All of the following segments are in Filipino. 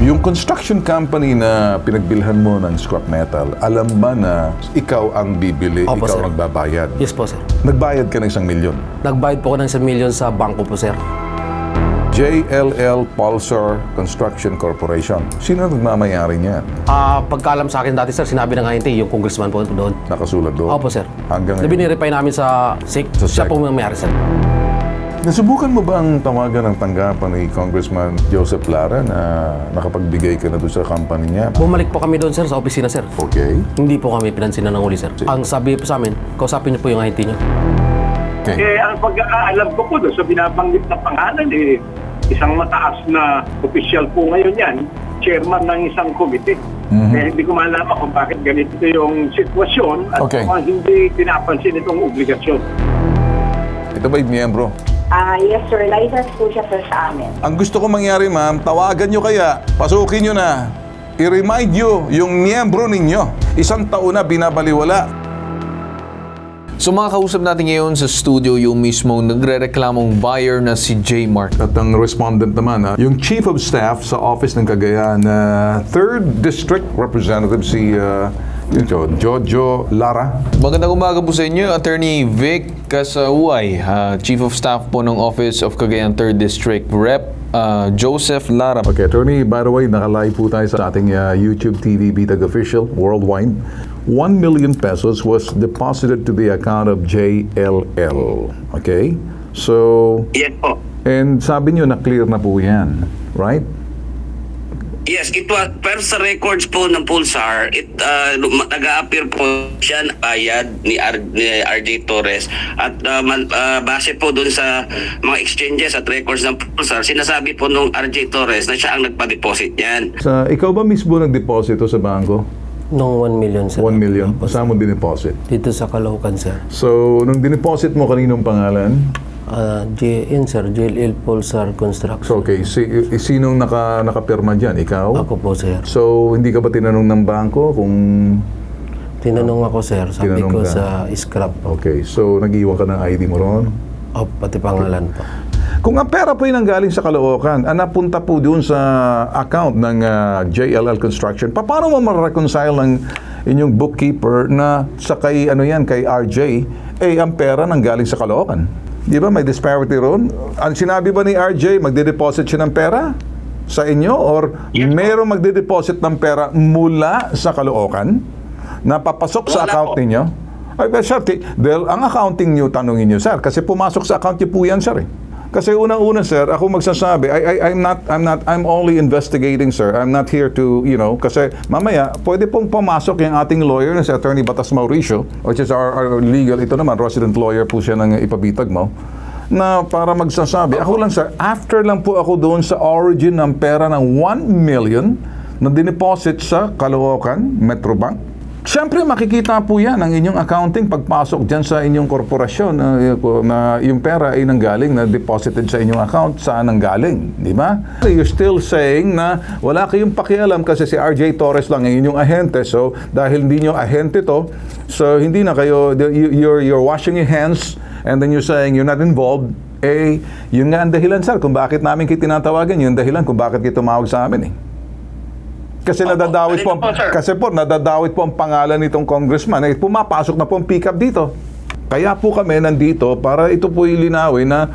Yung construction company na pinagbilhan mo ng scrap metal, alam ba na ikaw ang bibili, Opo, ikaw sir. ang magbabayad? Yes po, sir. Nagbayad ka ng isang milyon. Nagbayad po ako ng 1 million sa bangko po, sir. JLL Pulsar Construction Corporation. Sino ang nagmamayari niyan? Ah, pagkaalam sa akin dati, sir, sinabi ng INT, yung congressman po doon. Nakasulat doon? Opo, sir. Hanggang Na ngayon. binirepay namin sa SIC. Sa Siya SIC. po may mayari, sir. Nasubukan mo ba ang tawagan ng tanggapan ni Congressman Joseph Lara na nakapagbigay ka na doon sa company niya? Bumalik po kami doon, sir, sa opisina, sir. Okay. Hindi po kami pinansinan ng uli, sir. Ang sabi po sa amin, kausapin niyo po yung INT niyo. Okay. Eh, ang pagkakaalam ko po doon sa binabanggit na pangalan, eh, isang mataas na opisyal po ngayon yan, chairman ng isang komite. Eh, hindi ko malaman kung bakit ganito yung sitwasyon at Okay. kung hindi pinapansin itong obligasyon. Ito ba'y miyembro? Ah, yes sir, license po siya sir sa amin. Ang gusto ko mangyari, ma'am, tawagan nyo kaya, pasukin nyo na, i-remind nyo yung miyembro ninyo. Isang taon na binabaliwala. So mga kausap natin ngayon sa studio yung mismong nagre-reklamong buyer na si J. Mark. At ang respondent naman, ah, yung Chief of Staff sa Office ng Cagayan, na 3rd District Representative si ah, ito, Jojo Lara. Magandang umaga po sa inyo, Attorney Vic Casauay, ah, Chief of Staff po ng Office of Cagayan 3rd District Rep. ah, Joseph Lara. Okay, attorney, by the way, nakalive po tayo sa ating uh, YouTube TV Bitag Official worldwide. 1 million pesos was deposited to the account of JLL. Okay? So, Yes po. and sabi nyo na clear na po yan, right? Yes, it was, pero sa records po ng Pulsar, it uh, nag-a-appear po siya na bayad ni, R, ni RJ Torres at uh, man- uh, base po dun sa mga exchanges at records ng Pulsar, sinasabi po nung RJ Torres na siya ang nagpa-deposit niyan. Sa, ikaw ba mismo nagdeposito sa bangko? Nung 1 million, sir. 1 million? Saan mo dineposit? Dito sa Caloocan, sir. So, nung dineposit mo, kaninong pangalan? Ah, J, yun, sir, JLL Pulsar Construction. Okay, si, sinong naka, nakapirma dyan? Ikaw? Ako po, sir. So, hindi ka ba tinanong ng bangko kung... Tinanong ako, sir. Sabi Tinanong ko ka? sa scrap. Okay, so nag-iwan ka ng ID mo ron? Oh, pati pangalan po. Kung ang pera po yung nanggaling sa Caloocan, ang napunta po doon sa account ng ah, JLL Construction, pa- paano mo ma-reconcile ng inyong bookkeeper na sa kay, ano yan, kay RJ, eh, ang pera nanggaling sa Caloocan? Di ba, may disparity ron? Ang sinabi ba ni RJ, magde-deposit siya ng pera sa inyo? Or merong magde-deposit ng pera mula sa Caloocan na papasok sa account po. ninyo? Ay, sir, dahil ang accounting nyo, tanongin nyo, sir, kasi pumasok sa account nyo po yan, sir. Eh. Kasi unang-una, sir, ako magsasabi, I, I, I'm not, I'm not, I'm only investigating, sir. I'm not here to, you know, kasi mamaya, pwede pong pumasok yung ating lawyer na si Attorney Batas Mauricio, which is our, our legal, ito naman, resident lawyer po siya ng ipabitag mo, na para magsasabi, ako lang, sir, after lang po ako doon sa origin ng pera ng 1 million na dineposit sa Caloocan Metrobank, Siyempre, makikita po yan ang inyong accounting pagpasok dyan sa inyong korporasyon na, na yung pera ay nanggaling na deposited sa inyong account saan nanggaling, di ba? You're still saying na wala kayong pakialam kasi si RJ Torres lang ang inyong ahente. So, dahil hindi nyo ahente to, so hindi na kayo, you- you're, you're washing your hands and then you're saying you're not involved. Eh, yun nga ang dahilan, sir, kung bakit namin kayo tinatawagan, yun ang dahilan kung bakit kayo tumawag sa amin eh. Kasi Opo, nadadawit po, ganito po, sir. kasi po nadadawit po ang pangalan nitong congressman. Eh, pumapasok na po ang pick-up dito. Kaya po kami nandito para ito po ilinawin na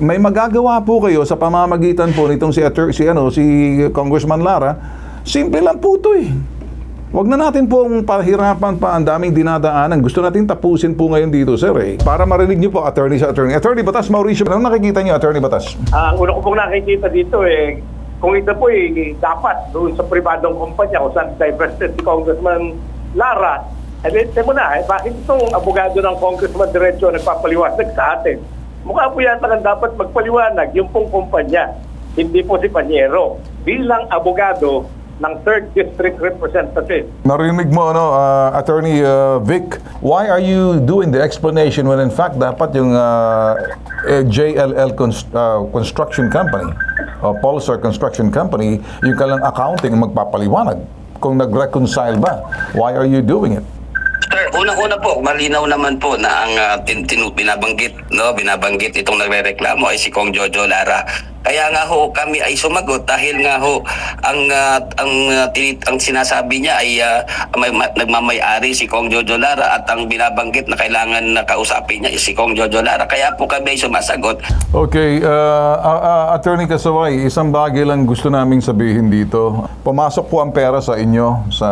may magagawa po kayo sa pamamagitan po nitong si, si, ano, si Congressman Lara. Simple lang po ito eh. Huwag na natin pong pahirapan pa ang daming dinadaanan. Gusto natin tapusin po ngayon dito, sir. Eh. Para marinig niyo po, attorney sa attorney. Attorney Batas, Mauricio, ano nakikita niyo, attorney Batas? Ang una ko pong nakikita dito eh, kung ito po eh, dapat doon sa pribadong kumpanya kung saan divested si Congressman Lara, eh, lente mo na, eh, bakit itong abogado ng Congressman Diretso nagpapaliwanag sa atin? Mukha po yata lang dapat magpaliwanag yung pong kumpanya, hindi po si Panyero, bilang abogado ng 3rd District Representative. Narinig mo, ano, uh, Attorney uh, Vic, why are you doing the explanation when in fact dapat yung uh, eh, JLL Cons- uh, Construction Company, o Pulsar Construction Company, yung kalang accounting ang magpapaliwanag kung nag-reconcile ba? Why are you doing it? Sir, unang-una po, malinaw naman po na ang ah, tin, tin- binabanggit, no, binabanggit itong nagrereklamo ay si Kong Jojo Lara. Kaya nga ho kami ay sumagot dahil nga ho ang ah, ang tinit- ang sinasabi niya ay ah, may, ma- nagmamay-ari si Kong Jojo Lara at ang binabanggit na kailangan na kausapin niya is si Kong Jojo Lara. Kaya po kami ay sumasagot. Okay, uh, uh, uh, Attorney Kasaway, isang bagay lang gusto naming sabihin dito. Pumasok po ang pera sa inyo sa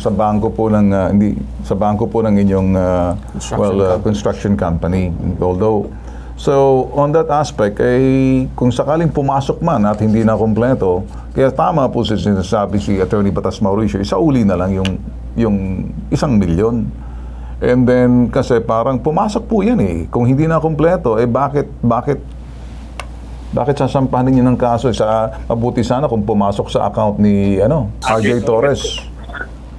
sa bangko po ng uh, hindi sa bangko po ng inyong uh, Construction well uh, construction company. Although So, on that aspect, eh, kung sakaling pumasok man at hindi na kompleto, kaya tama po si sinasabi si Attorney Batas Mauricio, isauli na lang yung, yung isang milyon. And then, kasi parang pumasok po yan eh. Kung hindi na kompleto, eh bakit, bakit, bakit sasampahan niyo ng kaso sa mabuti sana kung pumasok sa account ni ano, RJ Torres.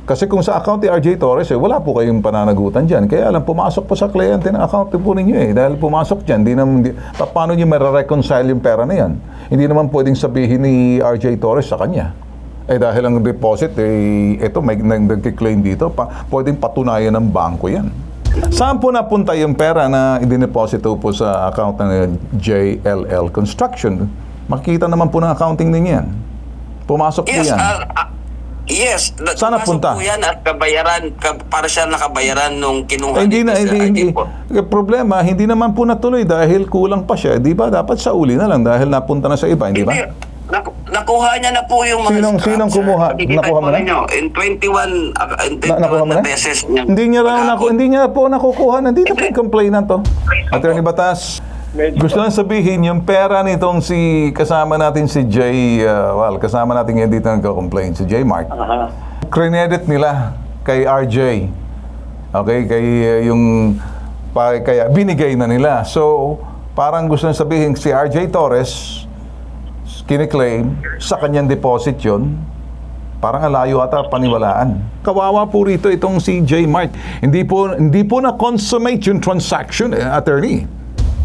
Kasi kung sa account ni RJ Torres, eh, wala po kayong pananagutan dyan. Kaya lang, pumasok po sa kliyente ng account po ninyo eh. Dahil pumasok dyan, di naman, di, pa- paano nyo marireconcile yung pera na yan? Hindi naman pwedeng sabihin ni RJ Torres sa kanya. Eh dahil ang deposit, eh, ito, may nag- nagkiklaim dito, pa, pwedeng patunayan ng bangko yan. Saan po napunta yung pera na idineposito po sa account ng JLL Construction? Makikita naman po ng accounting ninyo yan. Pumasok po Yes, yan. ah, ah, yes. na- Saan pumasok napunta? po yan at kabayaran, ka, para siya nakabayaran nung kinuha Eh, hindi na, sa hindi, hindi. Eh, Problema, hindi naman po natuloy dahil kulang pa siya. Di ba? Dapat sa uli na lang dahil napunta na sa iba, hindi ba? Hindi, naku- nakuha niya na po yung mga Sinong- scraps, sinong kumuha? Nakuha mo na? ninyo, In 21, uh, in 21 Na, nakuha mo na? beses niya. Hindi niya raw naku, hindi niya po nakukuha. Nandito po yung complainant to. Attorney Batas, Medyo- gusto lang sabihin, yung pera nitong si, kasama natin si Jay, uh, well, kasama natin yan dito nagka-complain, si Jay Mark. Aha. Credit nila kay RJ. Okay, kay uh, yung pa, kaya binigay na nila. So, parang gusto nang sabihin si RJ Torres kiniklaim sa kanyang deposit yon parang alayo ata paniwalaan. Kawawa po rito itong si J. Mart. Hindi po hindi po na consummate yung transaction, eh, attorney.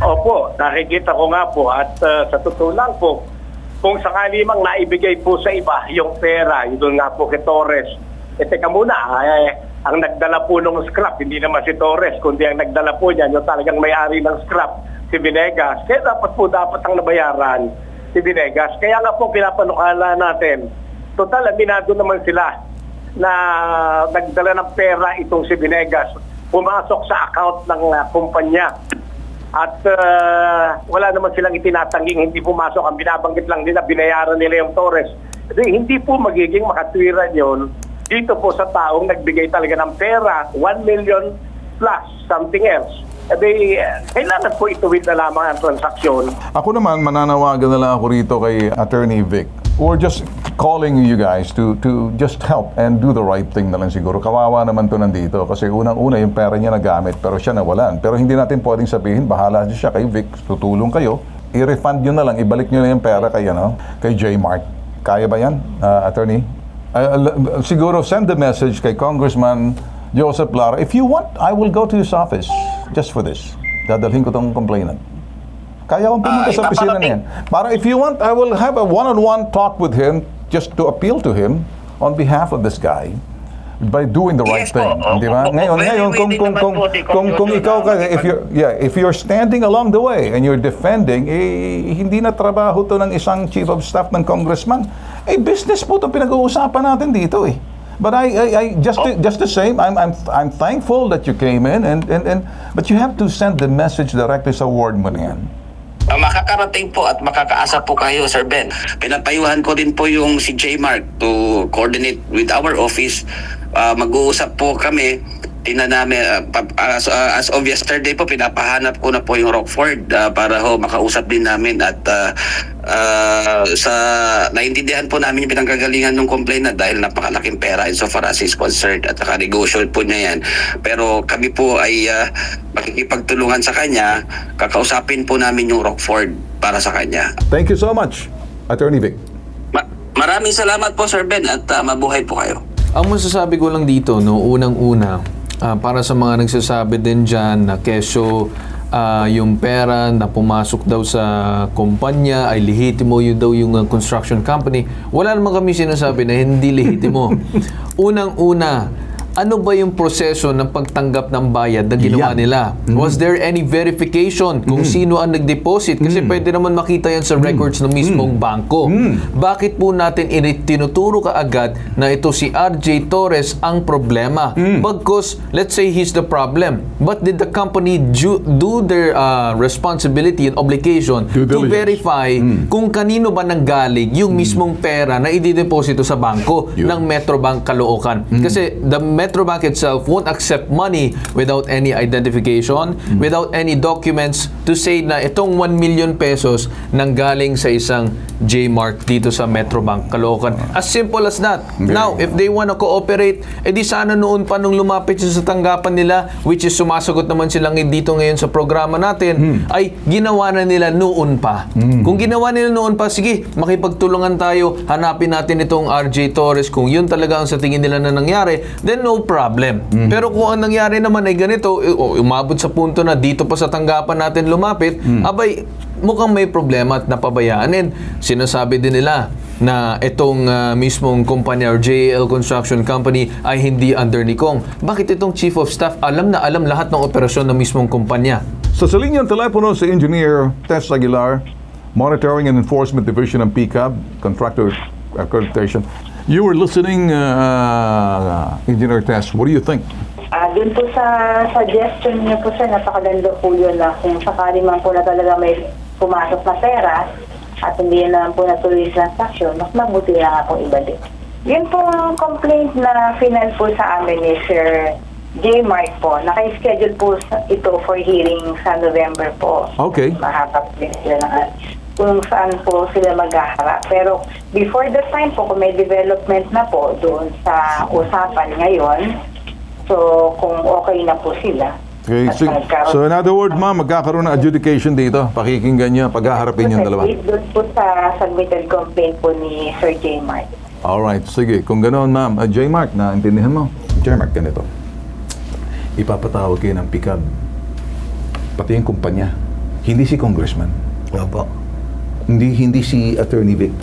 Opo, nakikita ko nga po at uh, sa totoo lang po, kung sakali mang naibigay po sa iba yung pera, yun nga po kay Torres. Eh teka muna, eh, ang nagdala po ng scrap, hindi naman si Torres, kundi ang nagdala po niyan, yung talagang may-ari ng scrap, si Vinegas. Kaya dapat po dapat ang nabayaran si Vinegas. Kaya nga po pinapanukala natin, total aminado naman sila na nagdala ng pera itong si Vinegas. Pumasok sa account ng uh, kumpanya. At uh, wala naman silang itinatangging hindi pumasok. Ang binabanggit lang nila, binayaran nila yung Torres. Kasi hindi po magiging makatwiran yon dito po sa taong nagbigay talaga ng pera, 1 million plus something else. Eh, di, eh, kailangan po ituwid na lamang ang transaksyon. Ako naman, mananawagan na lang ako rito kay Attorney Vic. We're just calling you guys to to just help and do the right thing na lang siguro. Kawawa naman to nandito kasi unang-una yung pera niya nagamit pero siya nawalan. Pero hindi natin pwedeng sabihin, bahala siya kay Vic, tutulong kayo. I-refund nyo na lang, ibalik nyo na yung pera kay, ano, kay J. Mart. Kaya ba yan, uh, Attorney? Uh, siguro send the message kay Congressman Joseph Lara. If you want, I will go to his office just for this. Dadalhin ko tong complainant. Kaya akong pumunta Ah, sa opisina ipaparating. niyan. Para if you want, I will have a one-on-one talk with him just to appeal to him on behalf of this guy by doing the right Yes po. thing. Di ba? Opo, Ngayon, very ngayon kung kung kung kung, kung ikaw ka if you're yeah, if you're standing along the way and you're defending eh hindi na trabaho to ng isang chief of staff ng congressman. Eh business po 'to pinag-uusapan natin dito eh. But I, I, I just Oh. just the same, I'm, I'm, I'm thankful that you came in, and, and, and but you have to send the message directly sa ward mo na yan. Ah, makakarating po at makakaasa po kayo, Sir Ben. Pinapayuhan ko din po yung si J. Mark to coordinate with our office. Ah, mag-uusap po kami. Tingnan namin, pa- as, ah, as of yesterday po, pinapahanap ko na po yung Rockford ah, para ho makausap din namin at ah, ah, sa naintindihan po namin yung pinanggagalingan ng complainant dahil napakalaking pera insofar as is concerned at saka negosyo po niya yan. Pero kami po ay ah, makikipagtulungan sa kanya, kakausapin po namin yung Rockford para sa kanya. Thank you so much, Attorney Vic. Ma- maraming salamat po Sir Ben at ah, mabuhay po kayo. Ang masasabi ko lang dito, no, unang-una, ah, para sa mga nagsasabi din dyan na keso ah, yung pera na pumasok daw sa kumpanya ay lehitimo yun daw yung ah, construction company. Wala naman kami sinasabi na hindi lehitimo. Unang-una, ano ba yung proseso ng pagtanggap ng bayad na ginawa Yan. nila? Was there any verification kung sino ang nag-deposit? Kasi pwede naman makita yan sa records ng mismong bangko. Bakit po natin tinuturo ka agad na ito si RJ Torres ang problema? Because let's say he's the problem. But did the company ju- do their uh, responsibility and obligation Due to verify kung kanino ba nanggaling yung mismong pera na idideposito sa bangko Yun. ng Metrobank Caloocan. Kasi the Metrobank itself won't accept money without any identification, without any documents to say na itong 1 million pesos nanggaling sa isang J-Mark dito sa Metrobank Caloocan. As simple as that. Now, if they wanna cooperate, edi sana noon pa nung lumapit siya sa tanggapan nila, which is sumasagot naman silang dito ngayon sa programa natin, ay ginawa na nila noon pa. Kung ginawa nila noon pa, sige, makipagtulungan tayo, hanapin natin itong RJ Torres, kung yun talaga ang sa tingin nila na nangyari, then no problem. Pero kung ang nangyari naman ay ganito, eh, umabot sa punto na dito pa sa tanggapan natin lumapit, abay, mukhang may problema at napabayaan. And sinasabi din nila na itong ah, mismong kumpanya or JL Construction Company ay hindi under ni Kong. Bakit itong Chief of Staff alam na alam lahat ng operasyon ng mismong kumpanya? Sa sa linyang telepono si Engineer Tess Aguilar, Monitoring and Enforcement Division ng PCAB, Contractor Accreditation. You were listening, uh, Engineer Tess. What do you think? Ah, dun po sa suggestion niyo po sir, napakaganda po yun na kung sakali man po na talaga may pumasok na pera at hindi naman po natuloy yung transaction, mas mabuti na nga pong ibalik. Yun po ang complaint na final po sa amin ni Sir J. Mark po. Naka-schedule po ito for hearing sa November po. Okay. Mahapap din sila ng kung saan po sila maghaharap. Pero before the time po, kung may development na po doon sa usapan ngayon, so kung okay na po sila. Okay, so, so in other words, ma'am, magkakaroon ng adjudication dito. Pakikinggan niya, paghaharapin yung dalawa. Doon po sa submitted complaint po ni Sir J. Mark. Alright, sige. Kung ganoon, ma'am. Uh, J. Mark, naintindihan mo? J. Mark, ganito. Ipapatawag kayo ng PICAB. Pati yung kumpanya. Hindi si congressman. Opo. Hindi hindi si Attorney Vic.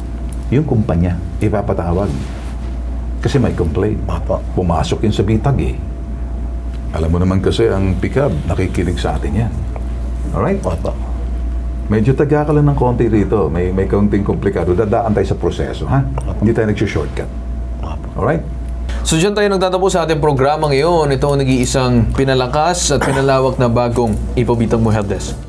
Yung kumpanya, ipapatawag. Kasi may complaint. Opo. Pumasok yun sa bitag eh. Alam mo naman kasi ang PICAB, nakikinig sa atin yan. Alright? Opo. Medyo taga ka lang ng konti rito. May, may kaunting komplikado. Dadaan tayo sa proseso, ha? Hindi tayo nag-shortcut. Alright? So dyan tayo nagtatapos sa ating programa ngayon. Ito ang nag-iisang pinalakas at pinalawak na bagong Ipabitang mo Helpdesk.